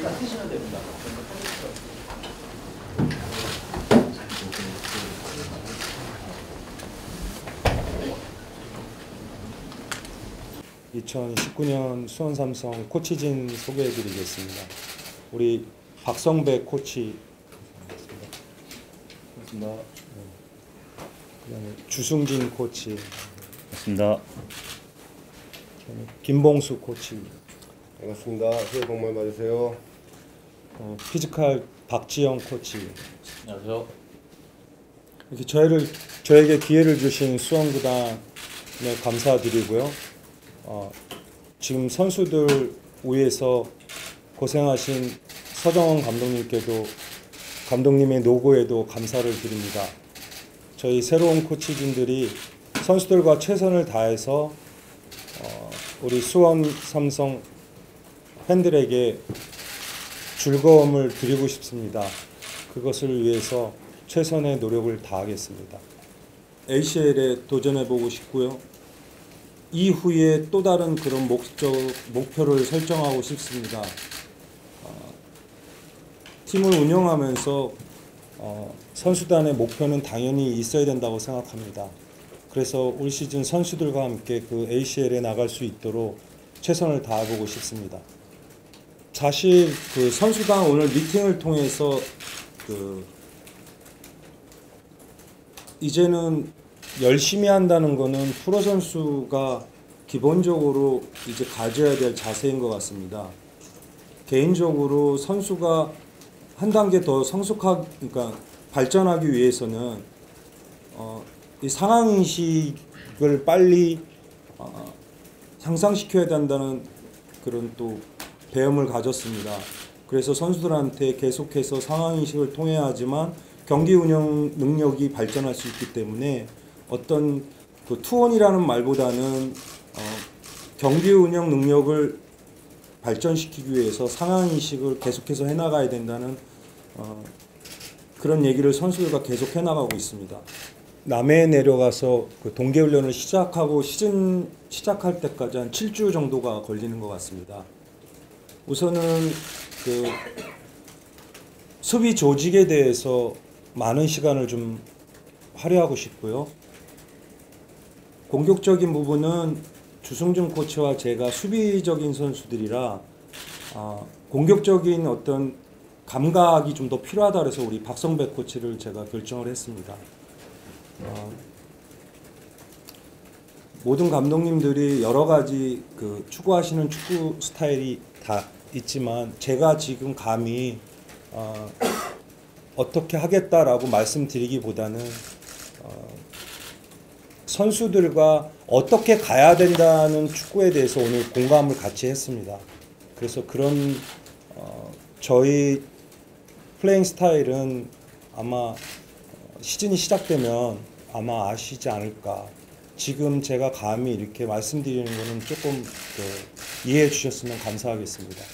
일단 쓰시면 됩니다. (2019년) 수원삼성 코치진 소개해드리겠습니다. 우리 박성배 코치 고맙습니다. 그다음에 주승진 코치 고맙습니다. 김봉수 코치 반갑습니다. 새해 복 많이 받으세요. 어, 피지컬 박지영 코치. 안녕하세요. 이렇게 저희를 저에게 기회를 주신 수원구단에 감사드리고요. 어, 지금 선수들 위해서 고생하신 서정원 감독님께도 감독님의 노고에도 감사를 드립니다. 저희 새로운 코치진들이 선수들과 최선을 다해서 어, 우리 수원 삼성 팬들에게 즐거움을 드리고 싶습니다. 그것을 위해서 최선의 노력을 다하겠습니다. ACL에 도전해 보고 싶고요. 이후에 또 다른 그런 목적 목표를 설정하고 싶습니다. 어, 팀을 운영하면서 어, 선수단의 목표는 당연히 있어야 된다고 생각합니다. 그래서 올 시즌 선수들과 함께 그 ACL에 나갈 수 있도록 최선을 다해보고 싶습니다. 사실 그 선수단 오늘 미팅을 통해서 그 이제는 열심히 한다는 거는 프로 선수가 기본적으로 이제 가져야 될 자세인 것 같습니다. 개인적으로 선수가 한 단계 더 성숙하, 그러니까 발전하기 위해서는 어, 이 상황 인식을 빨리 어, 향상시켜야 된다는 그런 또 배움을 가졌습니다. 그래서 선수들한테 계속해서 상황 인식을 통해야지만 경기 운영 능력이 발전할 수 있기 때문에 어떤 그 투혼이라는 말보다는 어, 경기 운영 능력을 발전시키기 위해서 상황 인식을 계속해서 해나가야 된다는 어, 그런 얘기를 선수들과 계속 해나가고 있습니다. 남해에 내려가서 그 동계훈련을 시작하고 시즌 시작할 때까지 한 7주 정도가 걸리는 것 같습니다. 우선은 그 수비 조직에 대해서 많은 시간을 좀 할애하고 싶고요. 공격적인 부분은 주승준 코치와 제가 수비적인 선수들이라 아, 공격적인 어떤 감각이 좀 더 필요하다 그래서 우리 박성배 코치를 제가 결정을 했습니다. 어, 모든 감독님들이 여러 가지 그 추구하시는 축구 스타일이 다 있지만 제가 지금 감히 어, 어떻게 하겠다라고 말씀드리기보다는 어, 선수들과 어떻게 가야 된다는 축구에 대해서 오늘 공감을 같이 했습니다. 그래서 그런 어, 저희 플레잉 스타일은 아마 어, 시즌이 시작되면 아마 아시지 않을까. 지금 제가 감히 이렇게 말씀드리는 거는 조금 그 이해해 주셨으면 감사하겠습니다.